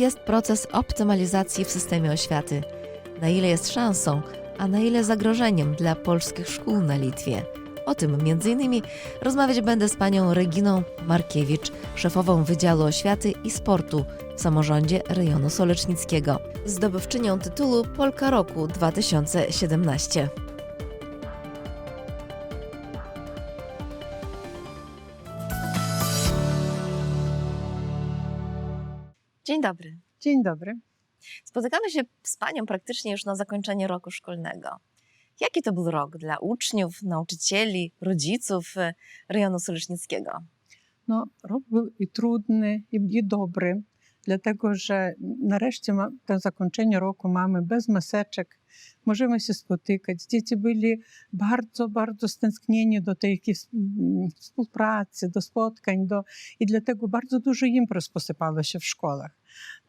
jest proces optymalizacji w systemie oświaty? Na ile jest szansą, a na ile zagrożeniem dla polskich szkół na Litwie? O tym m.in. rozmawiać będę z panią Reginą Markiewicz, szefową Wydziału Oświaty i Sportu w samorządzie rejonu solecznickiego, zdobywczynią tytułu Polka Roku 2017. Dzień dobry. Dzień dobry. Spotykamy się z Panią praktycznie już na zakończenie roku szkolnego. Jaki to był rok dla uczniów, nauczycieli, rodziców e, rejonu solecznickiego? No, rok był i trudny, i, i dobry, dlatego że nareszcie ma, to zakończenie roku mamy bez maseczek, możemy się spotykać. Dzieci byli bardzo, bardzo stęsknieni do tej mm, współpracy, do spotkań, do, i dlatego bardzo dużo imprez posypało się w szkołach.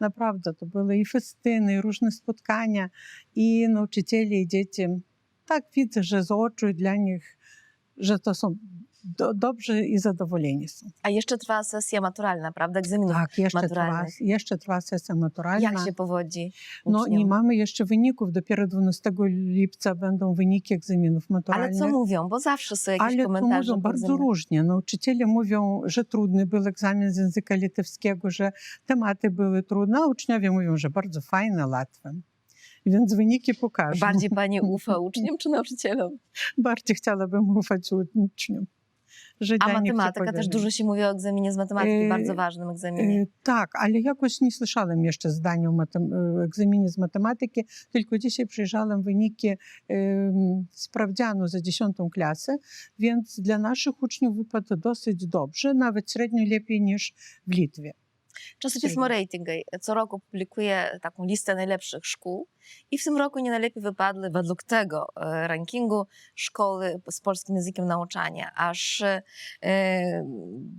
Naprawdę, to były i festyny, i różne spotkania, i nauczyciele, i dzieci. Tak widzę, że z oczu dla nich, że to są do, dobrze i zadowoleni są. A jeszcze trwa sesja maturalna, prawda? Egzaminów. Tak, jeszcze trwa, jeszcze trwa sesja maturalna. Jak się powodzi No uczniom? nie mamy jeszcze wyników. Dopiero 12 lipca będą wyniki egzaminów Ale maturalnych. co mówią? Bo zawsze są jakieś Ale komentarze. mówią po bardzo różnie. Nauczyciele mówią, że trudny był egzamin z języka litewskiego, że tematy były trudne, a uczniowie mówią, że bardzo fajne, łatwe. Więc wyniki pokażą. Bardziej Pani ufa uczniom czy nauczycielom? Bardziej chciałabym ufać uczniom. A matematyka też dużo się mówi o egzaminie z matematyki, Yy, bardzo ważnym egzaminie. E, Tak, ale jakoś nie słyszałem jeszcze zdania o e, egzaminie z matematyki, tylko dzisiaj przyjrzałem wyniki em, sprawdzianu za 10 klasę, więc dla naszych uczniów wypadło dosyć dobrze, nawet średnio lepiej niż w Litwie. Czasopismo. Rating co roku publikuje taką listę najlepszych szkół i w tym roku nie najlepiej wypadły według tego e, rankingu szkoły z polskim językiem nauczania. Aż e,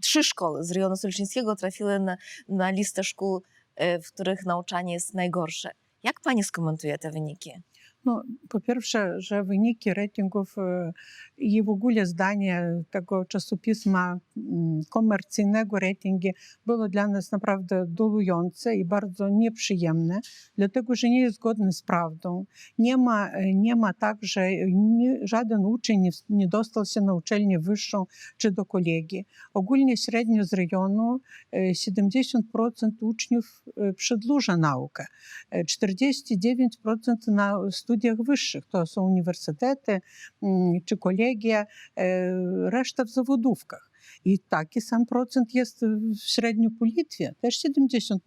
trzy szkoły z rejonu solecznickiego trafiły na, na listę szkół, w których nauczanie jest najgorsze. Jak pani skomentuje te wyniki? No, po pierwsze, że wyniki ratingów i w ogóle zdanie tego czasopisma komercyjnego ratingi było dla nas naprawdę dolujące i bardzo nieprzyjemne, dlatego że nie jest zgodne z prawdą. Nie ma, nie ma tak, że nie, żaden uczeń nie, nie dostał się na uczelnię wyższą czy do kolegi. Ogólnie średnio z rejonu e, 70% uczniów przedłuża naukę. E, 49% na studiach wyższych, to są uniwersytety mm, czy kolegia, e, reszta w zawodówkach. I taki sam procent jest w- średnio po Litwie, też 70%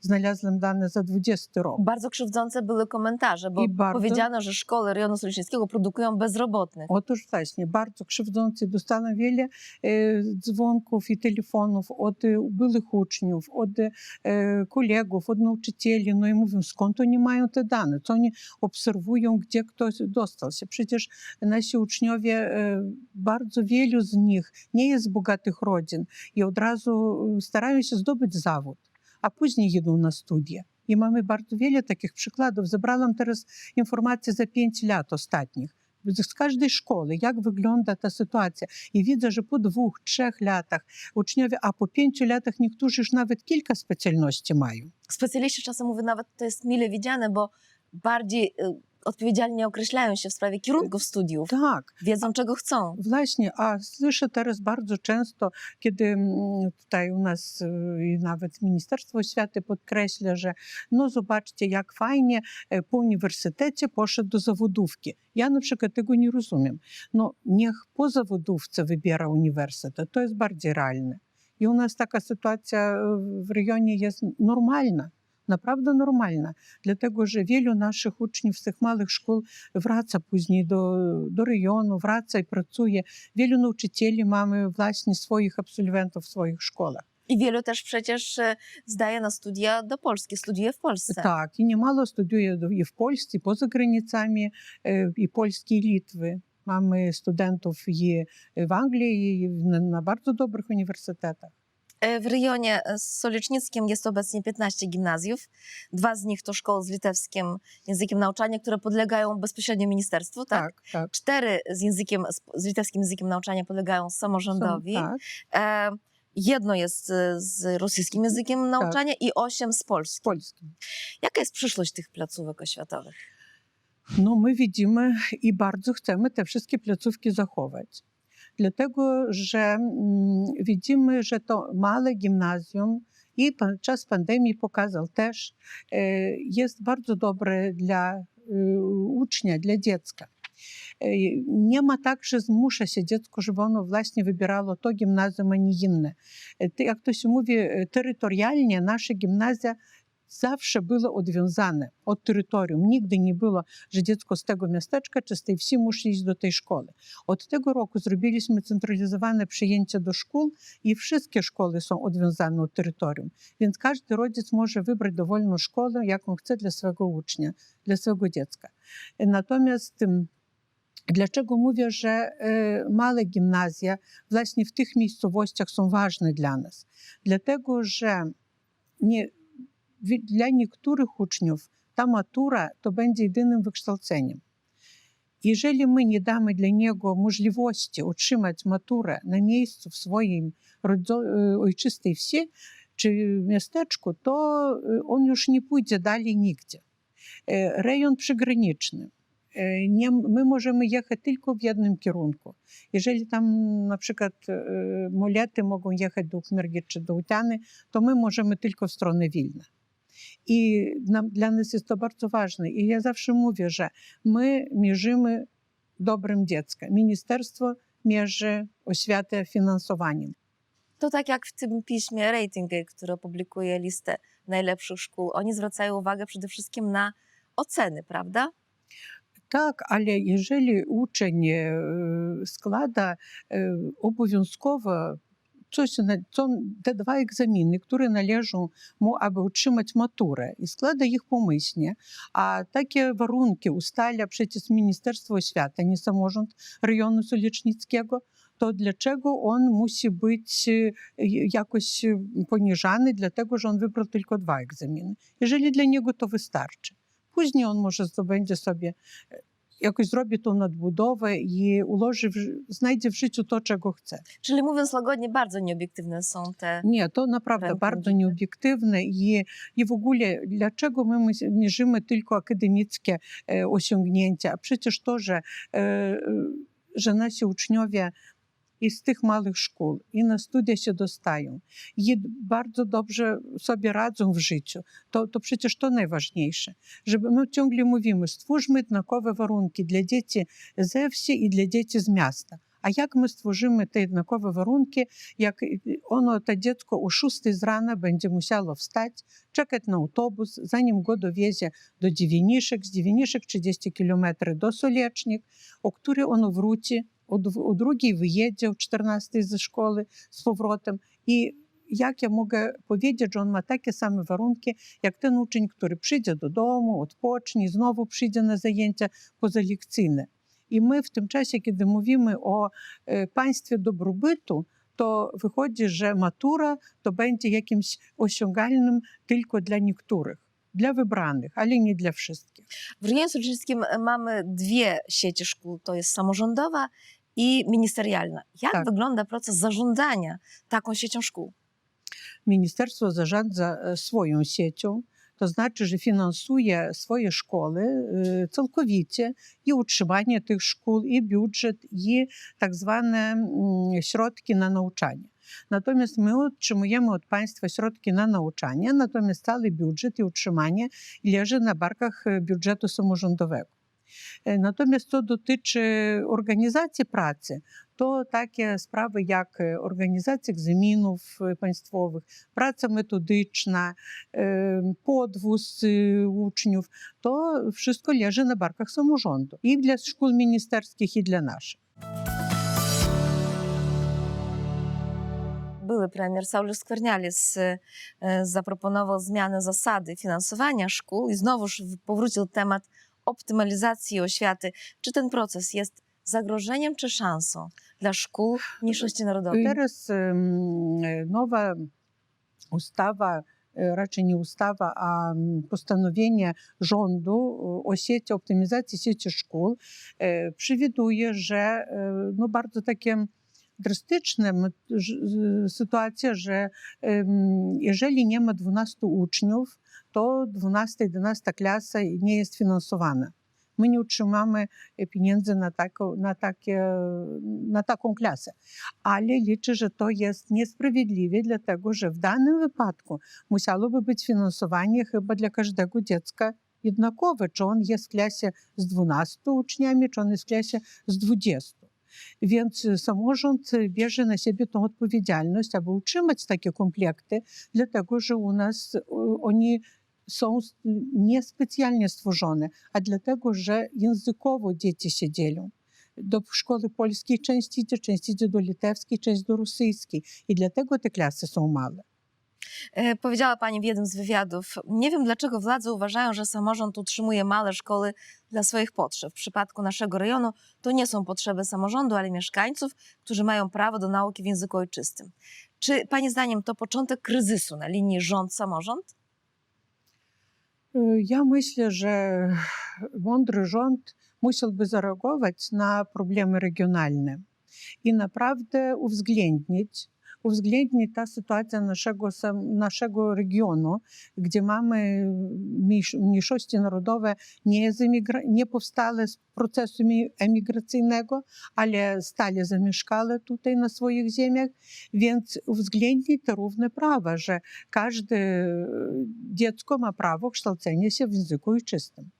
znalazłem dane za 20 rok. Bardzo krzywdzące były komentarze, bo I bardzo- powiedziano, że szkoły rejonu solecznickiego produkują bezrobotnych. Otóż właśnie, bardzo krzywdzący. Dostałem wiele e, dzwonków i telefonów od e, byłych uczniów, od e, kolegów, od nauczycieli. No i mówią, skąd oni mają te dane? Co oni obserwują, gdzie ktoś dostał się? Przecież nasi uczniowie, e, bardzo wielu z nich nie jest e, idą na studia. I mamy bardzo wiele takich przykładów. Zebrałam teraz informacje za 5 lat ostatnich z każdej szkoły, jak wygląda ta sytuacja. I widzę, że po dwóch, trzech latach uczniowie, a po pięciu latach niektórzy już nawet kilka specjalności mają. Specjaliści czasem mówią nawet, to jest mile widziane, bo bardziej y, odpowiedzialnie określają się w sprawie kierunków studiów, Tak, wiedzą czego chcą. właśnie, a słyszę teraz bardzo często, kiedy mm, tutaj u nas y, i nawet Ministerstwo Oświaty podkreśla, że no zobaczcie, jak fajnie e, po uniwersytecie poszedł do zawodówki. Ja na przykład tego nie rozumiem. No niech po zawodówce wybiera uniwersytet, to jest bardziej realne. I u nas taka sytuacja e, w rejonie jest normalna. Naprawdę normalna, dlatego że wielu naszych uczniów z tych małych szkół wraca później do, do rejonu, wraca i pracuje. Wielu nauczycieli mamy właśnie swoich absolwentów w swoich szkołach. I wielu też przecież e, zdaje na studia do Polski, studiuje w Polsce. Tak, i niemalo studiuje do- i w Polsce, i poza granicami, e, i Polski, i Litwy. Mamy studentów i w Anglii, i na, na bardzo dobrych uniwersytetach. E, w regionie e, solicznickim jest obecnie 15 gimnazjów. Dwa z nich to szkoły z litewskim językiem nauczania, które podlegają bezpośrednio ministerstwu, tak? tak, tak. Cztery z, językiem, z litewskim językiem nauczania podlegają samorządowi. Są, tak. E, jedno jest z rosyjskim językiem nauczania tak. i osiem z polskim. z polskim. Jaka jest przyszłość tych placówek oświatowych? No my widzimy i bardzo chcemy te wszystkie placówki zachować. Dlatego, że mm, widzimy, że to małe gimnazjum i czas pandemii pokazał też, e, jest bardzo dobre dla e, ucznia, dla dziecka. E, Nie ma tak, że zmusza się dziecko, żeby ono właśnie wybierało to gimnazjum, a nie inne. Jak to się mówi, terytorialnie nasze gimnazja zawsze było odwiązane od terytorium. Nigdy nie było, że dziecko z tego miasteczka czy z tej wsi musi iść do tej szkoły. Od tego roku zrobiliśmy centralizowane przyjęcie do szkół i wszystkie szkoły są odwiązane od terytorium. Więc każdy rodzic może wybrać dowolną szkołę, jaką chce dla swojego ucznia, dla swojego dziecka. Natomiast Dlaczego mówię, że e, małe gimnazja właśnie w tych miejscowościach są ważne dla nas? Dlatego, że nie, dla niektórych uczniów ta matura to będzie jedynym wykształceniem. Jeżeli my nie damy dla niego możliwości otrzymać maturę na miejscu w rodzo- e, ojczystej wsi czy miasteczku, to e, on już nie pójdzie dalej nigdzie. E, Rejon przygraniczny. Nie, my możemy jechać tylko w jednym kierunku. Jeżeli tam na przykład mulety mogą jechać do Ukmergi czy do Utiany, to my możemy tylko w stronę Wilna. I nam, dla nas jest to bardzo ważne. I ja zawsze mówię, że my mierzymy dobrem dziecka. Ministerstwo mierzy oświatę finansowaniem. To tak jak w tym piśmie Ratingy, które publikuje listę najlepszych szkół. Oni zwracają uwagę przede wszystkim na oceny, prawda? Tak, ale jeżeli uczeń e, składa e, obowiązkowo coś, co, te dwa egzaminy, które należą mu, aby otrzymać maturę i składa ich pomyślnie, a takie warunki ustala przecież Ministerstwo Oświaty, nie samorząd rejonu Solicznickiego, to dlaczego on musi być e, jakoś poniżany, dlatego że on wybrał tylko dwa egzaminy? Jeżeli dla niego to wystarczy. Później on może zdobędzie sobie, jakoś zrobi tą nadbudowę i ułoży, w, znajdzie w życiu to, czego chce. Czyli mówiąc łagodnie, bardzo nieobiektywne są te. Nie, to naprawdę bardzo nieobiektywne i, i w ogóle dlaczego my mierzymy tylko akademickie e, osiągnięcia? A przecież to, że, e, e, że nasi uczniowie i z tych małych szkół i na studia się dostają i bardzo dobrze sobie radzą w życiu, to, to przecież to najważniejsze. Żeby my ciągle mówimy, stwórzmy jednakowe warunki dla dzieci ze wsi i dla dzieci z miasta. A jak my stworzymy te jednakowe warunki, jak ono, to dziecko o 6 z rana będzie musiało wstać, czekać na autobus, zanim go dowiezie do Dziewieniszek, z Dziewieniszek 30 km do Soliecznik, o której ono wróci, o, drugiej wyjedzie o 14 ze szkoły z powrotem i jak ja mogę powiedzieć, że on ma takie same warunki, jak ten uczeń, który przyjdzie do domu, odpocznie, znowu przyjdzie na zajęcia pozalekcyjne. I my w tym czasie, kiedy mówimy o państwie dobrobytu, to wychodzi, że matura to będzie jakimś osiągalnym tylko dla niektórych, dla wybranych, ale nie dla wszystkich. W regionie Solczyńskim mamy dwie sieci szkół, to jest samorządowa i ministerialna. Jak Tak. wygląda proces zarządzania taką siecią szkół? Ministerstwo zarządza e, swoją siecią, to znaczy, że finansuje swoje szkoły e, całkowicie i utrzymanie tych szkół, i budżet, i tak zwane mm, środki na nauczanie. Natomiast my otrzymujemy od państwa środki na nauczanie, natomiast cały budżet i utrzymanie leży na barkach e, budżetu samorządowego. E, takie sprawy jak e, organizacja egzaminów e, państwowych, praca metodyczna, e, podwóz e, uczniów, to wszystko leży na barkach samorządu i dla szkół ministerskich, i dla naszych. Były premier Saulius Skwernialis e, zaproponował zmianę zasady finansowania szkół i znowuż w- powrócił temat optymalizacji oświaty. Czy ten proces jest zagrożeniem czy szansą dla szkół mniejszości narodowej? Teraz em, e, nowa ustawa, e, raczej nie ustawa, a mm, postanowienie rządu o sieci, optymizacji sieci szkół przewiduje, że no bardzo takie drastyczna m- ż- z- sytuacja, że jeżeli nie ma 12 uczniów, to 12-11 klasa nie jest finansowana. My nie utrzymamy e, pieniędzy na, taką, na, takie, na taką klasę. Ale liczę, że to jest niesprawiedliwe, dlatego że w danym wypadku musiałoby być finansowanie chyba dla każdego dziecka jednakowe, czy on jest w klasie z 12 uczniami, czy on jest w klasie z 20. Więc samorząd bierze na siebie tą odpowiedzialność, aby utrzymać takie komplekty, dlatego że u nas oni są niespecjalnie stworzone, a dlatego, że językowo dzieci się dzielą. Do szkoły polskiej część idzie, część idzie do litewskiej, część do rosyjskiej. I dlatego te klasy są małe. E, Powiedziała Pani w jednym z wywiadów, nie wiem dlaczego władze uważają, że samorząd utrzymuje małe szkoły dla swoich potrzeb. W przypadku naszego rejonu to nie są potrzeby samorządu, ale mieszkańców, którzy mają prawo do nauki w języku ojczystym. Czy Pani zdaniem to początek kryzysu na linii rząd-samorząd? Y, Ja myślę, że mądry rząd musiałby zareagować na problemy regionalne i naprawdę uwzględnić, uwzględnić ta sytuacja naszego, naszego regionu, gdzie mamy mniejsz- mniejszości narodowe nie, zemigra- nie powstałe z procesu mi- emigracyjnego, ale stale zamieszkale tutaj na swoich ziemiach, więc uwzględnić te równe prawa, że każde dziecko ma prawo kształcenia się w języku ojczystym.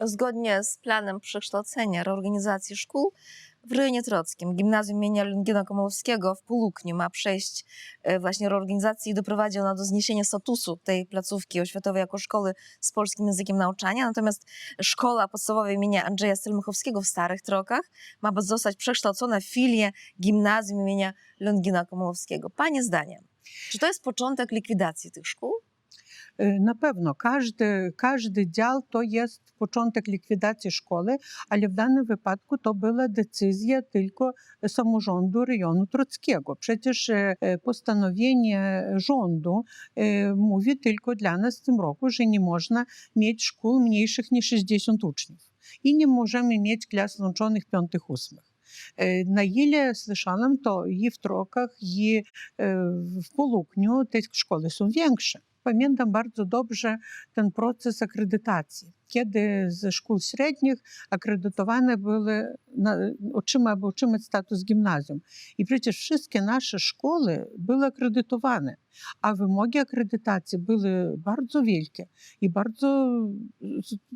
Zgodnie z planem przekształcenia reorganizacji szkół w rejonie Trockim gimnazjum imienia Lęgina Komorowskiego w Pulukniu ma przejść e, właśnie reorganizacji i doprowadzi ona do zniesienia statusu tej placówki oświatowej jako szkoły z polskim językiem nauczania. Natomiast szkoła podstawowa imienia Andrzeja Stelmachowskiego w Starych Trokach ma zostać przekształcona w filię gimnazjum imienia Lęgina Komorowskiego. Panie zdaniem, czy to jest początek likwidacji tych szkół? Y, Na pewno każdy, każdy dział to jest początek likwidacji szkoły, ale w danym wypadku to była decyzja tylko samorządu rejonu Trockiego. Przecież e, postanowienie rządu mówi tylko dla nas w tym roku, że nie można mieć szkół mniejszych niż 60 uczniów i nie możemy mieć klas łączonych piątych, ósmych. Na ile słyszałam, to i w Trokach, i w Polukniu te szkoły są większe. Średnich akredytowane były, na, otrzyma, aby otrzymać status gimnazjum. I przecież wszystkie nasze szkoły były akredytowane, a wymogi akredytacji były bardzo wielkie i bardzo,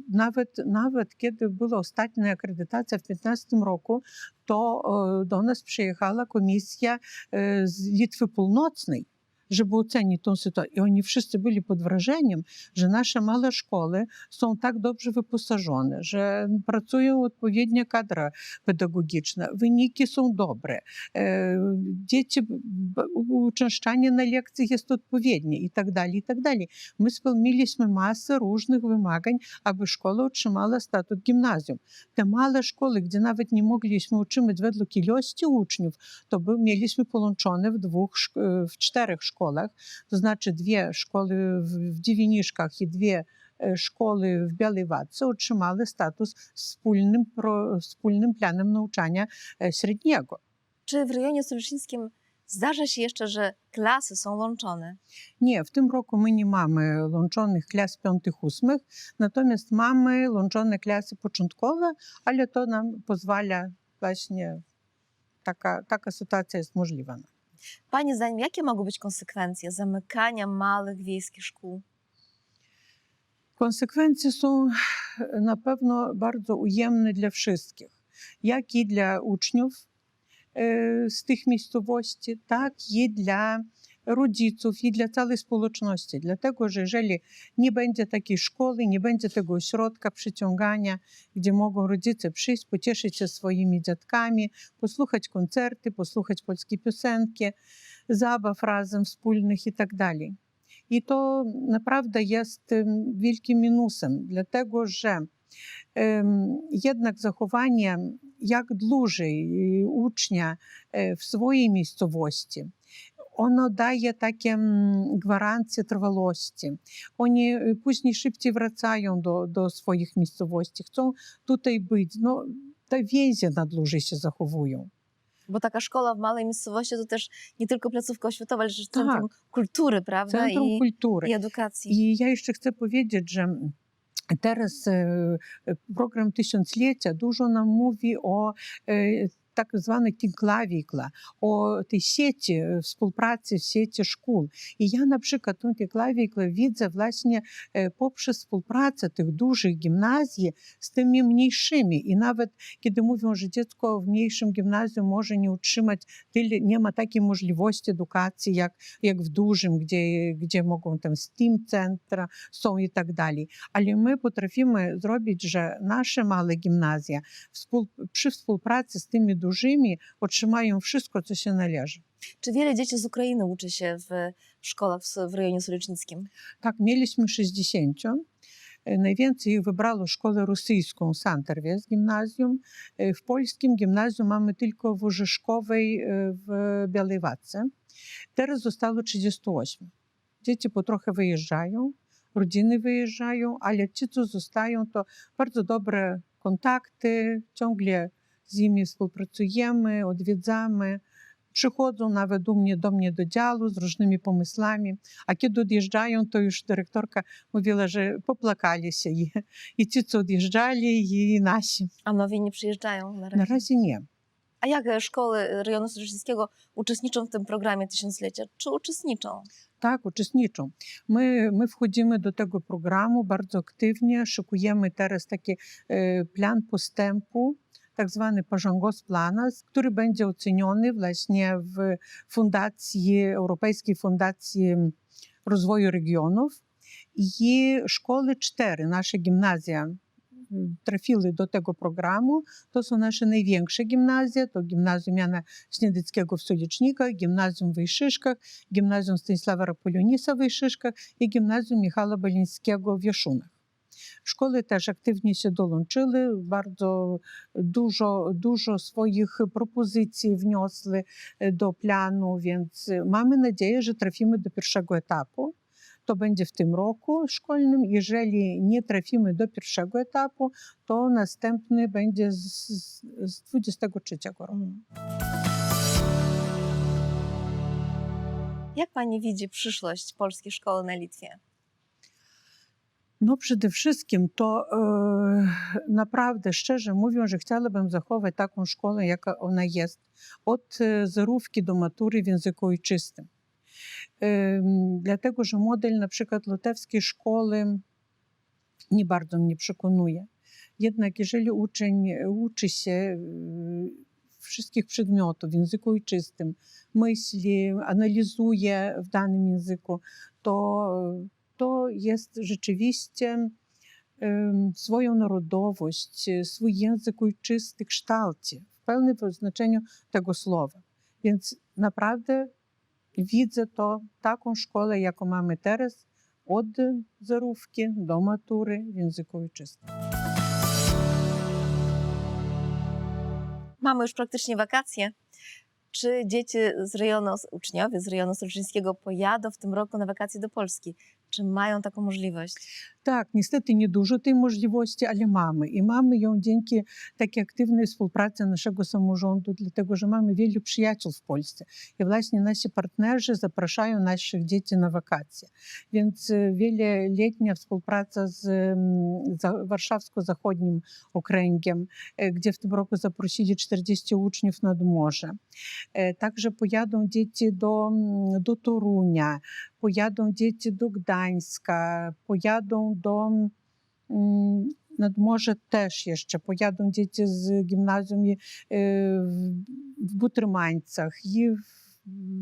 nawet, nawet kiedy była ostatnia akredytacja w 2015 roku, to e, do nas przyjechała komisja e, z Litwy Północnej, żeby ocenić tą sytuację. I oni wszyscy byli pod wrażeniem, że nasze małe szkoły są tak dobrze wyposażone, że pracują odpowiednie kadra pedagogiczne, wyniki są dobre, e, dzieci, uczęszczanie na lekcjach jest odpowiednie i tak dalej, i tak dalej. My spełniliśmy masę różnych wymagań, aby szkoła otrzymała status gimnazjum. Te małe szkoły, gdzie nawet nie mogliśmy utrzymać według ilości uczniów, to by, mieliśmy połączone w dwóch, w czterech szkołach, to znaczy dwie szkoły w, w Dziewiniszkach i dwie e, szkoły w Białej Wadce otrzymały status wspólnym, pro, wspólnym planem nauczania e, średniego. Czy w rejonie soliszyńskim zdarza się jeszcze, że klasy są łączone? Nie, w tym roku my nie mamy łączonych klas piątych, ósmych, natomiast mamy łączone klasy początkowe, ale to nam pozwala właśnie, taka, taka sytuacja jest możliwa. Pani zdaniem, jakie mogą być konsekwencje zamykania małych wiejskich szkół? Konsekwencje są na pewno bardzo ujemne dla wszystkich, jak i dla uczniów e, z tych miejscowości, tak i dla rodziców i dla całej społeczności. Dlatego, że jeżeli nie będzie takiej szkoły, nie będzie tego ośrodka przyciągania, gdzie mogą rodzice przyjść, pocieszyć się swoimi dziadkami, posłuchać koncerty, posłuchać polskie piosenki, zabaw razem wspólnych i tak dalej. I to naprawdę jest wielkim minusem, dlatego że jednak zachowanie jak dłużej y, ucznia e, w swojej miejscowości, ono daje takie gwarancje trwałości. Oni później szybciej wracają do, swoich miejscowości, chcą tutaj być. No, te więzie nadluży się zachowują. Bo taka szkoła w małej miejscowości to też nie tylko placówka oświatowa, ale też centrum kultury, prawda? Centrum I, kultury. Edukacji. I ja jeszcze chcę powiedzieć, że teraz program Tysiąclecia dużo nam mówi o так званих тінклавікла, о тій сеті е, співпраці в сеті школ. І я, наприклад, ну, тінклавікла відзе, власне, е, попшез співпрацю тих дужих гімназій з тими меншими. І навіть, коли мовимо, що дитко в меншому гімназію може не утримати, тільки нема такої можливості едукації, як, як в дужим, де, де можуть там STEM-центри, сон і так далі. Але ми потрафімо зробити, що наша мала гімназія при співпраці з тими дужими dużymi otrzymają wszystko, co się należy. Czy wiele dzieci z Ukrainy uczy się w szkołach w, rejonie Solicznickim? Tak, mieliśmy 60. E, Najwięcej ich wybrało szkołę rosyjską Santerwiec gimnazjum. E, W polskim gimnazjum mamy tylko w Orzeszkowej e, w Białej Wadce. Teraz zostało 38. Dzieci po trochę wyjeżdżają, rodziny wyjeżdżają, ale ci, co zostają, to bardzo dobre kontakty, ciągle z nimi współpracujemy, odwiedzamy. Przychodzą nawet do mnie, do mnie do działu z różnymi pomysłami. A kiedy odjeżdżają, to już dyrektorka mówiła, że popłakali się i, i ci, co odjeżdżali, i nasi. A nowi nie przyjeżdżają na razie. Na razie nie. A jak szkoły rejonu Solicznickiego uczestniczą w tym programie tysiąclecia? Czy uczestniczą? Tak, uczestniczą. My, my wchodzimy do tego programu bardzo aktywnie, szykujemy teraz taki e, plan postępu, tak zwany Pażangosplana, który będzie oceniony właśnie w fundacji, Europejskiej Fundacji Rozwoju Regionów. I szkoły cztery, nasze gimnazja, m, trafiły do tego programu. To są nasze największe gimnazje. To gimnazjum Jana Śniadyckiego w Solicznikach, gimnazjum w Wejszyszkach, gimnazjum Stanisława Rapolionisa w Wejszyszkach i gimnazjum Michała Balińskiego w Jaszunach. Szkoły też aktywnie się dołączyły, bardzo dużo, dużo swoich propozycji wniosły do planu, więc mamy nadzieję, że trafimy do pierwszego etapu. To będzie w tym roku szkolnym. Jeżeli nie trafimy do pierwszego etapu, to następny będzie z, z 23 roku. Jak pani widzi przyszłość polskiej szkoły na Litwie? No przede wszystkim to e, naprawdę, szczerze mówiąc, że chciałabym zachować taką szkołę, jaka ona jest, od e, zerówki do matury w języku ojczystym. E, dlatego, że model na przykład litewskiej szkoły nie bardzo mnie przekonuje. Jednak jeżeli uczeń uczy się e, wszystkich przedmiotów w języku ojczystym, myśli, analizuje w danym języku, to to jest rzeczywiście swoją narodowość, e, swój język ojczysty kształci w pełnym znaczeniu tego słowa. Więc naprawdę widzę to taką szkołę, jaką mamy teraz, od zerówki do matury w języku ojczystym. Mamy już praktycznie wakacje. Czy dzieci z rejonu, uczniowie z rejonu Solicznickiego pojadą w tym roku na wakacje do Polski? Czy mają taką możliwość? Dzieci na wakacje. Więc e, wieloletnia współpraca z mm, za- warszawsko-zachodnim okręgiem, e, gdzie w tym roku zaprosili 40 uczniów nad morze. E, Także pojadą dzieci do, mm, do Torunia, pojadą dzieci do Gdańska, pojadą do mm, nad morze też jeszcze, pojadą dzieci z gimnazjum i, e, w, w Butrymańcach i w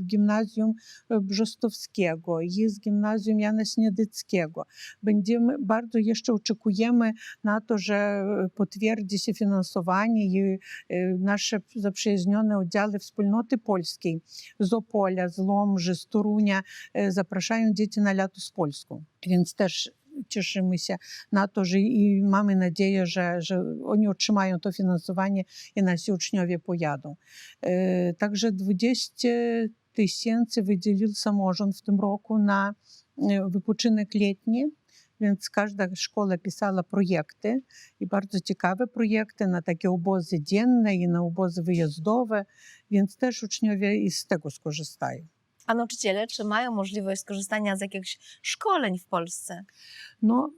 gimnazjum Brzostowskiego i z gimnazjum Jana Śniadyckiego. Będziemy, bardzo jeszcze oczekujemy na to, że potwierdzi się finansowanie i e, nasze zaprzyjaźnione oddziały wspólnoty polskiej z Opolia, z Łomży, z Torunia e, zapraszają dzieci na lato z Polską. Więc też cieszymy się na to, że i mamy nadzieję, że, że oni otrzymają to finansowanie i nasi uczniowie pojadą. E, Także 20 tysięcy wydzielił samorząd w tym roku na e, wypoczynek letni. Więc każda szkoła pisała projekty i bardzo ciekawe projekty na takie obozy dzienne i na obozy wyjazdowe, więc też uczniowie i z tego skorzystają. A nauczyciele, czy mają możliwość skorzystania z jakichś szkoleń w Polsce? No,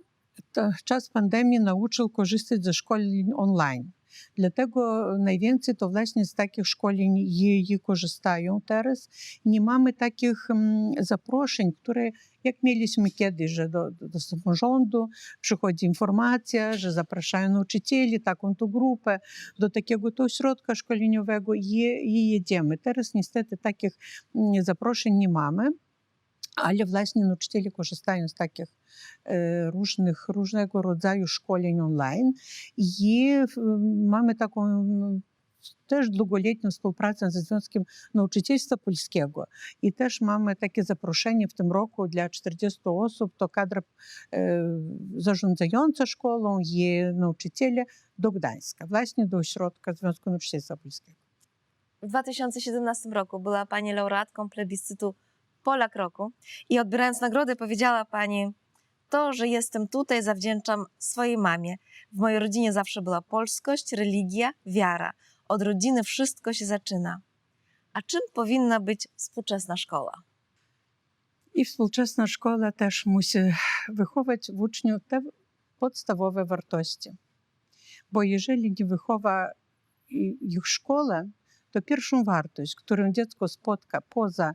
czas pandemii nauczył korzystać ze szkoleń online. Dlatego najwięcej to właśnie z takich szkoleń i korzystają teraz. Nie mamy takich mm, zaproszeń, które jak mieliśmy kiedyś, że do, do, samorządu przychodzi informacja, że zapraszają nauczycieli, taką grupę, do takiego to ośrodka szkoleniowego i, i jedziemy. Teraz niestety takich mm, zaproszeń nie mamy. Ale właśnie nauczyciele korzystają z takich e, różnych, różnego rodzaju szkoleń online i mamy taką mm, też długoletnią współpracę ze Związkiem Nauczycielstwa Polskiego i też mamy takie zaproszenie w tym roku dla 40 osób, to kadra e, zarządzająca szkołą i nauczyciele do Gdańska, właśnie do ośrodka Związku Nauczycielstwa Polskiego. W 2017 roku była Pani laureatką plebiscytu Polak Roku i odbierając nagrodę powiedziała Pani to, że jestem tutaj zawdzięczam swojej mamie. W mojej rodzinie zawsze była polskość, religia, wiara. Od rodziny wszystko się zaczyna. A czym powinna być współczesna szkoła? I współczesna szkoła też musi wychować w uczniu te podstawowe wartości. Bo jeżeli nie wychowa ich szkoła, to pierwszą wartość, którą dziecko spotka poza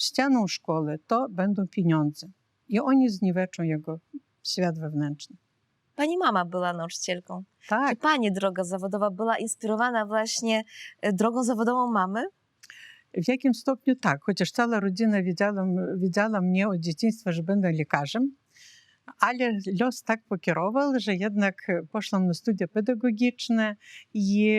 ścianą szkoły, to będą pieniądze. I oni zniweczą jego świat wewnętrzny. Pani mama była nauczycielką. Czy Tak, Pani droga zawodowa była inspirowana właśnie e, drogą zawodową mamy? w jakim stopniu tak, chociaż cała rodzina wiedziała, wiedziała mnie od dzieciństwa, że będę lekarzem, ale los tak pokierował, że jednak poszłam na studia pedagogiczne i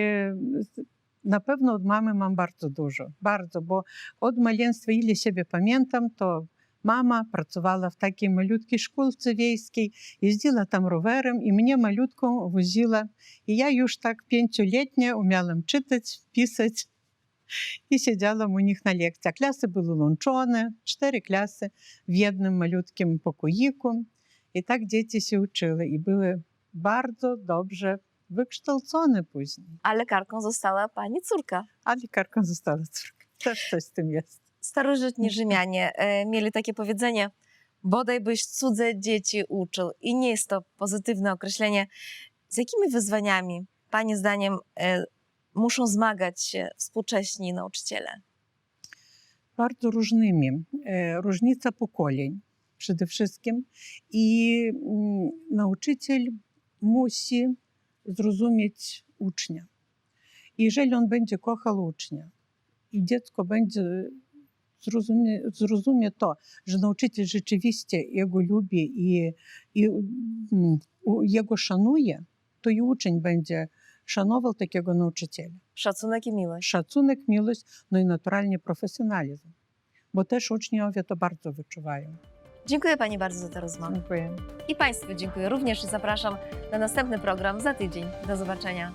na pewno od mamy mam bardzo dużo, bardzo, bo od maleństwa, ile siebie pamiętam, to mama pracowała w takiej malutkiej szkółce wiejskiej, jeździła tam rowerem i mnie malutką woziła. I ja już tak pięcioletnia umiałam czytać, pisać i siedziałam u nich na lekcjach. Klasy były łączone, cztery klasy w jednym malutkim pokoiku. I tak dzieci się uczyły i były bardzo dobrze wykształcone później. A lekarką została Pani córka. A lekarką została córka. Też coś z tym jest. Starożytni Rzymianie e, mieli takie powiedzenie: bodaj byś cudze dzieci uczył. I nie jest to pozytywne określenie. Z jakimi wyzwaniami, Pani zdaniem, e, muszą zmagać się współcześni nauczyciele? bardzo różnymi. E, Różnica pokoleń przede wszystkim i mm, nauczyciel musi zrozumieć ucznia. Jeżeli on będzie kochał ucznia i dziecko będzie zrozumie, zrozumie to, że nauczyciel rzeczywiście jego lubi i, i mm, jego szanuje, to i uczeń będzie szanował takiego nauczyciela Szacunek i miłość. szacunek, miłość, no i naturalnie profesjonalizm. Bo też uczniowie to bardzo wyczuwają. Dziękuję Pani bardzo za tę rozmowę. Dziękuję. I Państwu dziękuję również i zapraszam na następny program za tydzień. Do zobaczenia.